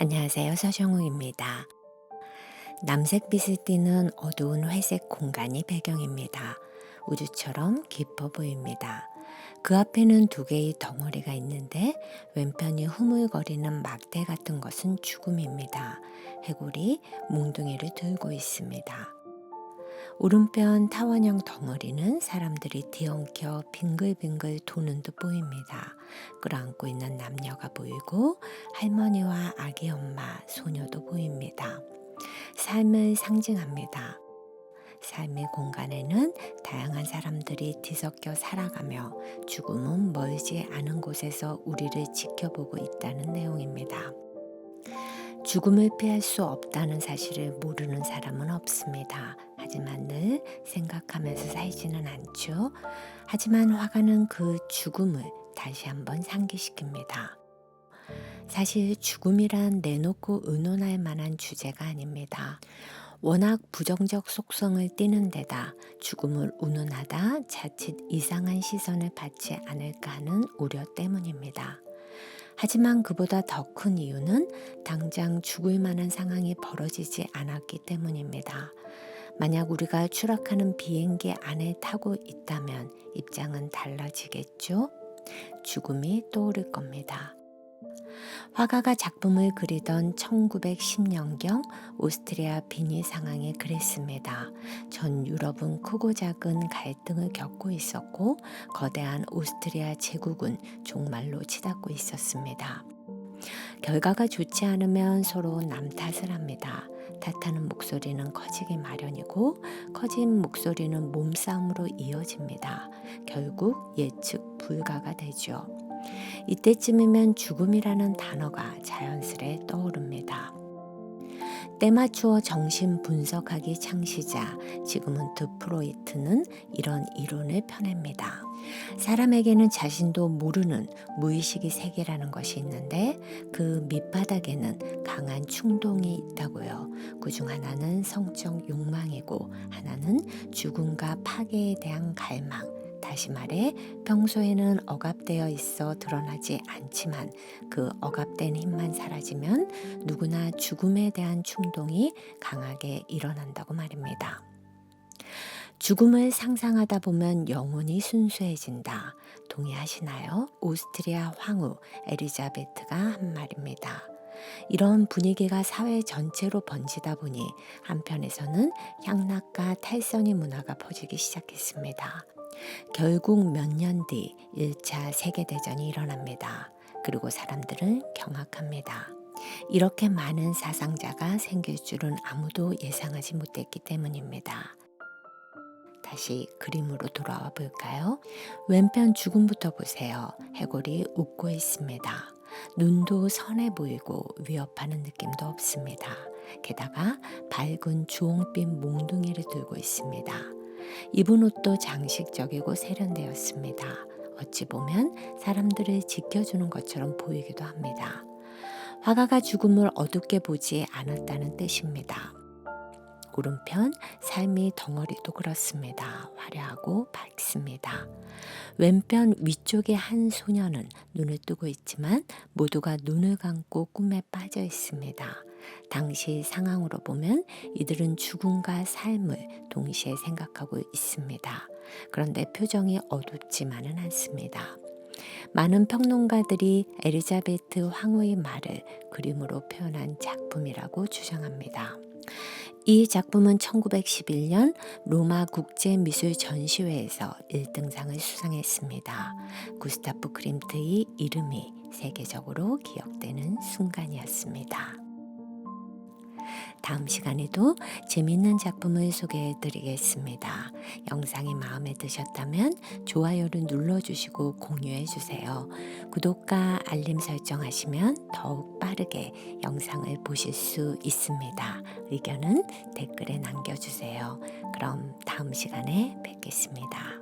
안녕하세요. 서정우입니다. 남색빛을 띠는 어두운 회색 공간이 배경입니다. 우주처럼 깊어 보입니다. 그 앞에는 두 개의 덩어리가 있는데 왼편이 흐물거리는 막대 같은 것은 죽음입니다. 해골이 몽둥이를 들고 있습니다. 오른편 타원형 덩어리는 사람들이 뒤엉켜 빙글빙글 도는 듯 보입니다. 끌어안고 있는 남녀가 보이고 할머니와 아기 엄마, 소녀도 보입니다. 삶을 상징합니다. 삶의 공간에는 다양한 사람들이 뒤섞여 살아가며 죽음은 멀지 않은 곳에서 우리를 지켜보고 있다는 내용입니다. 죽음을 피할 수 없다는 사실을 모르는 사람은 없습니다. 하지만 늘 생각하면서 살지는 않죠. 하지만 화가는 그 죽음을 다시 한번 상기시킵니다. 사실 죽음이란 내놓고 의논할 만한 주제가 아닙니다. 워낙 부정적 속성을 띠는 데다 죽음을 운운하다 자칫 이상한 시선을 받지 않을까 하는 우려 때문입니다. 하지만 그보다 더 큰 이유는 당장 죽을 만한 상황이 벌어지지 않았기 때문입니다. 만약 우리가 추락하는 비행기 안에 타고 있다면 입장은 달라지겠죠? 죽음이 떠오를 겁니다. 화가가 작품을 그리던 1910년경 오스트리아 비니 상황에 그랬습니다. 전 유럽은 크고 작은 갈등을 겪고 있었고 거대한 오스트리아 제국은 종말로 치닫고 있었습니다. 결과가 좋지 않으면 서로 남 탓을 합니다. 탓하는 목소리는 커지기 마련이고 커진 목소리는 몸싸움으로 이어집니다. 결국 예측 불가가 되죠. 이때쯤이면 죽음이라는 단어가 자연스레 떠오릅니다. 때맞추어 정신 분석하기 창시자 지금은 드프로이트는 이런 이론을 펴냅니다. 사람에게는 자신도 모르는 무의식의 세계라는 것이 있는데 그 밑바닥에는 강한 충동이 있다고요. 그중 하나는 성적 욕망이고 하나는 죽음과 파괴에 대한 갈망, 다시 말해 평소에는 억압되어 있어 드러나지 않지만 그 억압된 힘만 사라지면 누구나 죽음에 대한 충동이 강하게 일어난다고 말입니다. 죽음을 상상하다 보면 영혼이 순수해진다. 동의하시나요? 오스트리아 황후 에리자베트가 한 말입니다. 이런 분위기가 사회 전체로 번지다 보니 한편에서는 향락과 탈선의 문화가 퍼지기 시작했습니다. 결국 몇 년 뒤 1차 세계대전이 일어납니다. 그리고 사람들은 경악합니다. 이렇게 많은 사상자가 생길 줄은 아무도 예상하지 못했기 때문입니다. 다시 그림으로 돌아와 볼까요? 왼편 죽음부터 보세요. 해골이 웃고 있습니다. 눈도 선해 보이고 위협하는 느낌도 없습니다. 게다가 밝은 주홍빛 몽둥이를 들고 있습니다. 입은 옷도 장식적이고 세련되었습니다. 어찌 보면 사람들을 지켜주는 것처럼 보이기도 합니다. 화가가 죽음을 어둡게 보지 않았다는 뜻입니다. 오른편 삶의 덩어리도 그렇습니다. 화려하고 밝습니다. 왼편 위쪽의 한 소녀는 눈을 뜨고 있지만 모두가 눈을 감고 꿈에 빠져 있습니다. 당시 상황으로 보면 이들은 죽음과 삶을 동시에 생각하고 있습니다. 그런데 표정이 어둡지만은 않습니다. 많은 평론가들이 에리자베트 황후의 말을 그림으로 표현한 작품이라고 주장합니다. 이 작품은 1911년 로마 국제미술 전시회에서 1등상을 수상했습니다. 구스타프 크림트의 이름이 세계적으로 기억되는 순간이었습니다. 다음 시간에도 재미있는 작품을 소개해 드리겠습니다. 영상이 마음에 드셨다면 좋아요를 눌러주시고 공유해 주세요. 구독과 알림 설정하시면 더욱 빠르게 영상을 보실 수 있습니다. 의견은 댓글에 남겨주세요. 그럼 다음 시간에 뵙겠습니다.